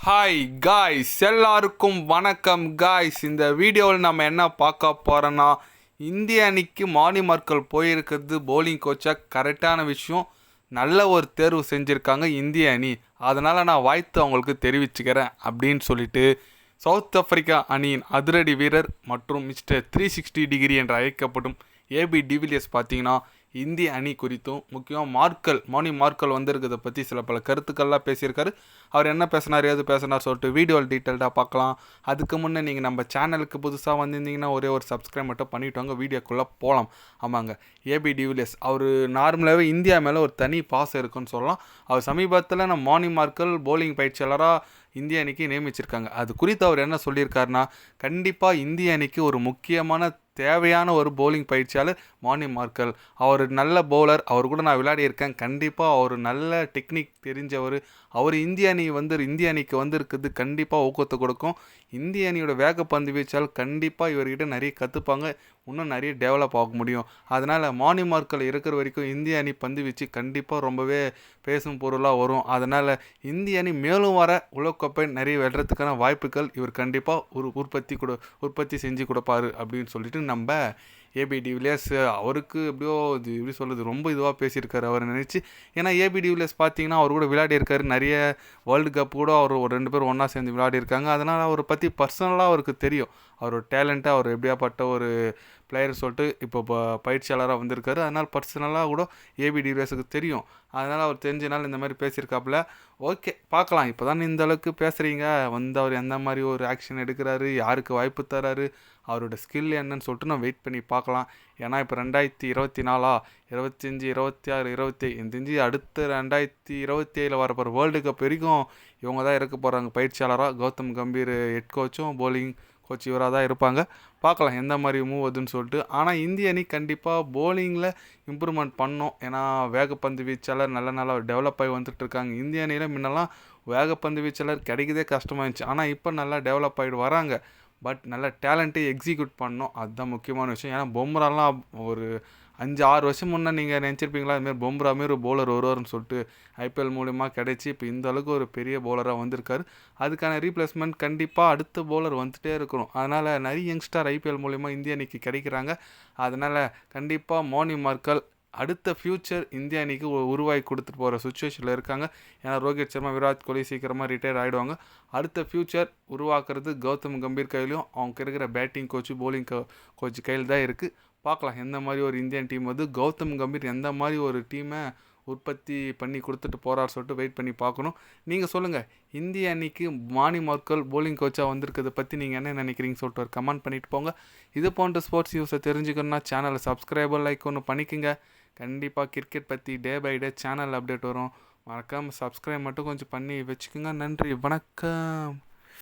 Hi guys எல்லாருக்கும் வணக்கம் guys இந்த வீடியோவில் நம்ம என்ன பார்க்க போகிறோன்னா இந்திய அணிக்கு மானி மார்க்கல் போயிருக்கிறது போலிங் கோச்சாக கரெக்டான விஷயம். நல்ல ஒரு தேர்வு செஞ்சுருக்காங்க இந்திய அணி. அதனால் நான் வாய்த்து அவங்களுக்கு தெரிவிச்சுக்கிறேன் அப்படின்னு சொல்லிட்டு சவுத் ஆப்பிரிக்கா அணியின் அதிரடி வீரர் மற்றும் மிஸ்டர் த்ரீ சிக்ஸ்டி டிகிரி என்று அழைக்கப்படும் ஏபி டிவிலியர்ஸ் பார்த்தீங்கன்னா இந்திய அணி குறித்தும் முக்கியமாக மார்க்கல் மோனி மார்க்கல் வந்திருக்கிறத பற்றி சில பல கருத்துக்கள்லாம் பேசியிருக்காரு. அவர் என்ன பேசினார் ஏது பேசினார் சொல்லிட்டு வீடியோவில் டீட்டெயில்டாக பார்க்கலாம். அதுக்கு முன்னே நீங்கள் நம்ம சேனலுக்கு புதுசாக வந்திருந்தீங்கன்னா ஒரே ஒரு சப்ஸ்கிரைப் மட்டும் பண்ணிட்டு வாங்க வீடியோக்குள்ளே போகலாம் ஆமாங்க ஏபி டிவிலியர்ஸ் அவர் நார்மலாகவே இந்தியா மேலே ஒரு தனி பாசம் இருக்குன்னு சொல்லலாம். அவர் சமீபத்தில் நம்ம மார்னிங் மார்க்கல் போலிங் பயிற்சியாளராக இந்திய அணிக்கு நியமிச்சிருக்காங்க. அது குறித்து அவர் என்ன சொல்லியிருக்காருனா கண்டிப்பாக இந்திய அணிக்கு ஒரு முக்கியமான தேவையான ஒரு போலிங் பயிற்சியாளர் மானி மார்க்கல். அவர் நல்ல பவுலர் அவர் கூட நான் விளையாடி இருக்கேன் கண்டிப்பாக அவர் நல்ல டெக்னிக் தெரிஞ்சவர். அவர் இந்திய அணி வந்து இந்திய அணிக்கு வந்திருக்குது. கண்டிப்பாக ஊக்கத்தை கொடுக்கும். இந்திய அணியோட வேகப்பந்து வீச்சால் கண்டிப்பாக இவர்கிட்ட நிறைய கற்றுப்பாங்க இன்னும் நிறைய டெவலப் ஆக முடியும். அதனால் மானிமார்க்கள் இருக்கிற வரைக்கும் இந்திய அணி பந்து வீச்சு கண்டிப்பாக ரொம்பவே பேசும் பொருளாக வரும். அதனால் இந்திய அணி மேலும் வர உலகக்கோப்பை நிறைய வெல்றதுக்கான வாய்ப்புகள் இவர் கண்டிப்பாக ஒரு உற்பத்தி கொடு உற்பத்தி செஞ்சு கொடுப்பாரு அப்படின்னு சொல்லிட்டு நம்ம ஏபி டிவிலியர்ஸ் அவருக்கு எப்படியோ இது எப்படி சொல்கிறது ரொம்ப இதுவாக பேசியிருக்காரு. அவர் நினச்சி ஏன்னா ஏபி டிவிலியர்ஸ் பார்த்தீங்கன்னா அவர் கூட விளையாடி இருக்காரு. நிறைய வேர்ல்டு கப் கூட அவர் ஒரு ரெண்டு பேரும் ஒன்றா சேர்ந்து விளையாடி இருக்காங்க. அதனால் அவரை பற்றி பர்சனலாக அவருக்கு தெரியும். அவரோட டேலண்ட்டாக அவர் எப்படியாப்பட்ட ஒரு பிளேயர் சொல்லிட்டு இப்போ பயிற்சியாளராக வந்திருக்காரு. அதனால் பர்சனலாக கூட ஏபி டிவிஎஸுக்கு தெரியும். அதனால் அவர் தெரிஞ்சனால இந்த மாதிரி பேசியிருக்காப்புல. ஓகே பார்க்கலாம். இப்போ தான் இந்த அளவுக்கு பேசுகிறீங்க வந்து அவர் எந்த மாதிரி ஒரு ஆக்ஷன் எடுக்கிறாரு? யாருக்கு வாய்ப்பு தராரு? அவரோட ஸ்கில் என்னன்னு சொல்லிட்டு நான் வெயிட் பண்ணி பார்க்கலாம். ஏன்னா இப்போ ரெண்டாயிரத்தி இருபத்தி நாலா? இருபத்தஞ்சி இருபத்தி ஆறு இருபத்தி எனக்கு தெரிஞ்சு அடுத்த ரெண்டாயிரத்தி இருபத்தி ஏழில் வரப்போகிற வேர்ல்டு கப் வரைக்கும் இவங்க தான் இருக்க போகிறாங்க பயிற்சியாளராக கௌதம் கம்பீர் ஹெட் கோச்சும் போலிங் கோச் இவராக தான் இருப்பாங்க. பார்க்கலாம் எந்த மாதிரி மூவ் வருதுன்னு சொல்லிட்டு. ஆனால் இந்திய அணி கண்டிப்பாக போலிங்கில் இம்ப்ரூவ்மெண்ட் பண்ணோம். ஏன்னா வேகப்பந்து வீச்சாளர் நல்ல நல்லா டெவலப் ஆகி வந்துட்டு இருக்காங்க. இந்திய அணியில் முன்னெல்லாம் வேகப்பந்து வீச்சாளர் கிடைக்கதே கஷ்டமாக இருந்துச்சு ஆனால் இப்போ நல்லா டெவலப் ஆகிட்டு வராங்க. பட் நல்ல டேலண்ட்டை எக்ஸிக்யூட் பண்ணோம். அதுதான் முக்கியமான விஷயம். ஏன்னா பொம்ராலாம் ஒரு அஞ்சு ஆறு வருஷம் முன்னே நீங்கள் நினச்சிருப்பீங்களா? அதுமாரி பொம்ரா மாரி ஒரு பவுலர் வருவார்னு சொல்லிட்டு ஐபிஎல் மூலிமா கிடச்சி இப்போ இந்த அளவுக்கு ஒரு பெரிய பவுலராக வந்திருக்காரு. அதுக்கான ரீப்ளேஸ்மெண்ட் கண்டிப்பாக அடுத்த பவுலர் வந்துகிட்டே இருக்கிறோம் அதனால் நிறைய யங்ஸ்டர் ஐபிஎல் மூலிமா இந்திய அணிக்கு கிடைக்கிறாங்க. அதனால் கண்டிப்பாக மோனி மார்க்கல் அடுத்த ஃப்யூச்சர் இந்திய அணிக்கு உருவாகி கொடுத்துட்டு போகிற சுச்சுவேஷனில் இருக்காங்க. ஏன்னா ரோஹித் சர்மா விராட் கோலி சீக்கிரமாக ரிட்டையர் ஆகிடுவாங்க அடுத்த ஃப்யூச்சர் உருவாக்குறது கௌதம் கம்பீர் கையிலையும் அவங்க இருக்கிற பேட்டிங் கோச்சு போலிங் கோச் கையில் தான் இருக்குது பார்க்கலாம். எந்த மாதிரி ஒரு இந்தியன் டீம் வந்து கௌதம் கம்பீர் எந்த மாதிரி ஒரு டீமை உற்பத்தி பண்ணி கொடுத்துட்டு போகிறார் சொல்லிட்டு வெயிட் பண்ணி பார்க்கணும். நீங்கள் சொல்லுங்கள் இந்திய அணிக்கு மானி மார்க்கல் போலிங் கோச்சாக வந்திருக்கிறத பற்றி நீங்கள் என்ன நினைக்கிறீங்க சொல்லிட்டு ஒரு கமெண்ட் பண்ணிட்டு போங்க. இது போன்ற ஸ்போர்ட்ஸ் நியூஸை தெரிஞ்சுக்கணும்னா சேனலை சப்ஸ்கிரைபர் லைக் ஒன்று பண்ணிக்கோங்க. கண்டிப்பாக கிரிக்கெட் பற்றி day by day channel update வரும். மறக்காமல் சப்ஸ்கிரைப் மட்டும் கொஞ்சம் பண்ணி வச்சுக்கோங்க. நன்றி வணக்கம்.